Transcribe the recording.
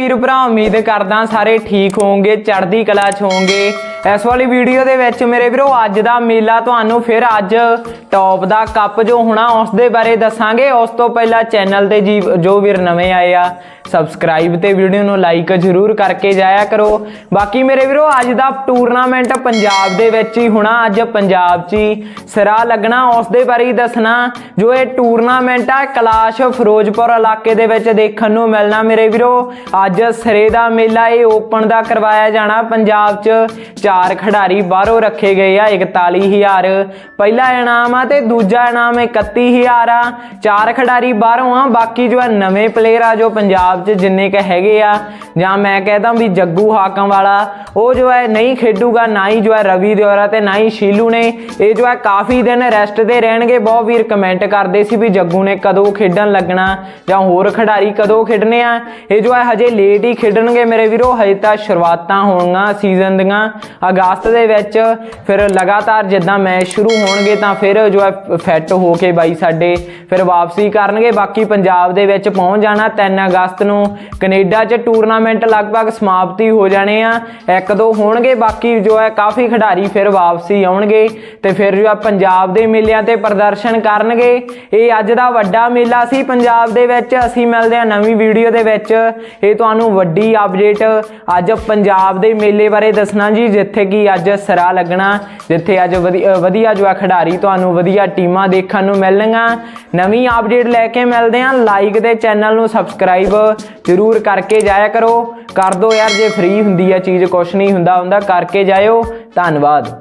ਵੀਰ ਭਰਾ, ਉਮੀਦ ਕਰਦਾ ਸਾਰੇ ਠੀਕ ਹੋਵੋਗੇ, ਚੜ੍ਹਦੀ ਕਲਾ ਚ ਹੋਵੋਗੇ। ਇਸ ਵਾਲੀ ਵੀਡੀਓ ਦੇ ਵਿੱਚ ਮੇਰੇ ਵੀਰੋ, ਅੱਜ ਦਾ ਮੇਲਾ ਤੁਹਾਨੂੰ ਫਿਰ ਅੱਜ ਟੌਪ ਦਾ ਕੱਪ ਜੋ ਹੋਣਾ, ਉਸ ਦੇ ਬਾਰੇ ਦੱਸਾਂਗੇ। ਉਸ ਤੋਂ ਪਹਿਲਾਂ ਚੈਨਲ ਤੇ ਜੀ, ਜੋ ਵੀਰ ਨਵੇਂ ਆਏ ਆ ਸਬਸਕ੍ਰਾਈਬ ਤੇ ਵੀਡੀਓ ਨੂੰ ਲਾਈਕ ਜ਼ਰੂਰ ਕਰਕੇ ਜਾਇਆ ਕਰੋ। ਬਾਕੀ ਮੇਰੇ ਵੀਰੋ, ਅੱਜ ਦਾ ਟੂਰਨਾਮੈਂਟ ਪੰਜਾਬ ਦੇ ਵਿੱਚ ਹੀ ਹੋਣਾ, ਅੱਜ ਪੰਜਾਬ 'ਚ ਹੀ ਸਿਰਾ ਲੱਗਣਾ, ਉਸ ਦੇ ਬਾਰੇ ਹੀ ਦੱਸਣਾ। ਜੋ ਇਹ ਟੂਰਨਾਮੈਂਟ ਆ, ਕਲਾਸ਼ ਫਿਰੋਜ਼ਪੁਰ ਇਲਾਕੇ ਦੇ ਵਿੱਚ ਦੇਖਣ ਨੂੰ ਮਿਲਣਾ ਮੇਰੇ ਵੀਰੋ। ਅੱਜ ਸਿਰੇ ਦਾ ਮੇਲਾ ਇਹ ਓਪਨ ਦਾ ਕਰਵਾਇਆ ਜਾਣਾ। ਪੰਜਾਬ 'ਚ ਚਾਰ ਖਿਡਾਰੀ ਬਾਹਰੋਂ ਰੱਖੇ ਗਏ ਆ 41000 ਪਹਿਲਾ ਇਨਾਮ ਆ ਤੇ ਦੂਜਾ ਇਨਾਮ 31000 ਆ। ਚਾਰ ਖਿਡਾਰੀ ਬਾਹਰੋਂ ਆ, ਬਾਕੀ ਜੋ ਆ ਨਵੇਂ ਪਲੇਅਰ ਆ ਜੋ ਪੰਜਾਬ 'ਚ ਜਿੰਨੇ ਕ ਹੈਗੇ ਆ ਜਾਂ ਮੈਂ ਕਹਿਦਾ ਵੀ ਜੱਗੂ ਹਾਕਮ ਵਾਲਾ, ਉਹ ਜੋ ਹੈ ਨਹੀਂ ਖੇਡੂਗਾ, ਨਾ ਹੀ ਜੋ ਹੈ ਰਵੀ ਦਿਓਰਾ ਤੇ ਨਾ ਹੀ ਸ਼ੀਲੂ ਨੇ। ਇਹ ਜੋ ਹੈ ਕਾਫੀ ਦਿਨ ਰੈਸਟ ਤੇ ਰਹਿਣਗੇ। ਬਹੁਤ ਵੀਰ ਕਮੈਂਟ ਕਰਦੇ ਸੀ ਵੀ ਜੱਗੂ ਨੇ ਕਦੋਂ ਖੇਡਣ ਲੱਗਣਾ, ਜਾਂ ਹੋਰ ਖਿਡਾਰੀ ਕਦੋਂ ਖੇਡਣੇ ਆ। ਇਹ ਜੋ ਹੈ ਹਜੇ ਲੇਟ ਹੀ ਖੇਡਣਗੇ ਮੇਰੇ ਵੀਰੋ, ਹਜੇ ਤਾਂ ਸ਼ੁਰੂਆਤਾਂ ਹੋਣਗੀਆਂ ਸੀਜ਼ਨ ਦੀਆਂ। ਅਗਸਤ ਦੇ ਵਿੱਚ ਫਿਰ ਲਗਾਤਾਰ ਜਿੱਦਾਂ ਮੈਚ ਸ਼ੁਰੂ ਹੋਣਗੇ ਤਾਂ ਫਿਰ ਜੋ ਹੈ ਫਿੱਟ ਹੋ ਕੇ ਬਾਈ ਸਾਡੇ ਫਿਰ ਵਾਪਸੀ ਕਰਨਗੇ। ਬਾਕੀ ਪੰਜਾਬ ਦੇ ਵਿੱਚ ਪਹੁੰਚ ਜਾਣਾ 3 ਅਗਸਤ ਨੂੰ। ਕੈਨੇਡਾ 'ਚ ਟੂਰਨਾਮੈਂਟ ਲਗਭਗ ਸਮਾਪਤੀ ਹੋ ਜਾਣੇ ਆ। ਇੱਕ ਦੋ ਹੋਣਗੇ, ਬਾਕੀ ਜੋ ਹੈ ਕਾਫੀ ਖਿਡਾਰੀ ਫਿਰ ਵਾਪਸੀ ਆਉਣਗੇ ਤੇ ਫਿਰ ਜੋ ਹੈ ਪੰਜਾਬ ਦੇ ਮੇਲਿਆਂ ਤੇ ਪ੍ਰਦਰਸ਼ਨ ਕਰਨਗੇ। ਇਹ ਅੱਜ ਦਾ ਵੱਡਾ ਮੇਲਾ ਸੀ ਪੰਜਾਬ ਦੇ ਵਿੱਚ। ਅਸੀਂ ਮਿਲਦੇ ਹਾਂ ਨਵੀਂ ਵੀਡੀਓ ਦੇ ਵਿੱਚ। ਇਹ ਤੁਹਾਨੂੰ ਵੱਡੀ ਅਪਡੇਟ ਅੱਜ ਪੰਜਾਬ ਦੇ ਮੇਲੇ ਬਾਰੇ ਦੱਸਣਾ ਜੀ, ਜਿੱਥੇ ਕਿ ਅੱਜ ਸਰਾ ਲੱਗਣਾ, ਜਿੱਥੇ ਅੱਜ ਵਧੀ- ਵਧੀਆ ਜੋ ਹੈ ਖਿਡਾਰੀ ਤੁਹਾਨੂੰ ਵਧੀਆ ਟੀਮਾਂ ਦੇਖਣ ਨੂੰ ਮਿਲਣਗੀਆਂ। ਨਵੀਂ ਅਪਡੇਟ ਲੈ ਕੇ ਮਿਲਦੇ ਹਾਂ। ਲਾਈਕ ਤੇ ਚੈਨਲ ਨੂੰ ਸਬਸਕ੍ਰਾਈਬ ਜ਼ਰੂਰ ਕਰਕੇ ਜਾਇਆ ਕਰੋ। ਕਰ ਦੋ ਯਾਰ, ਜੇ ਫ੍ਰੀ ਹੁੰਦੀ ਆ ਚੀਜ਼, ਕੁਛ ਨਹੀਂ ਹੁੰਦਾ ਹੁੰਦਾ ਕਰਕੇ ਜਾਇਓ। ਧੰਨਵਾਦ।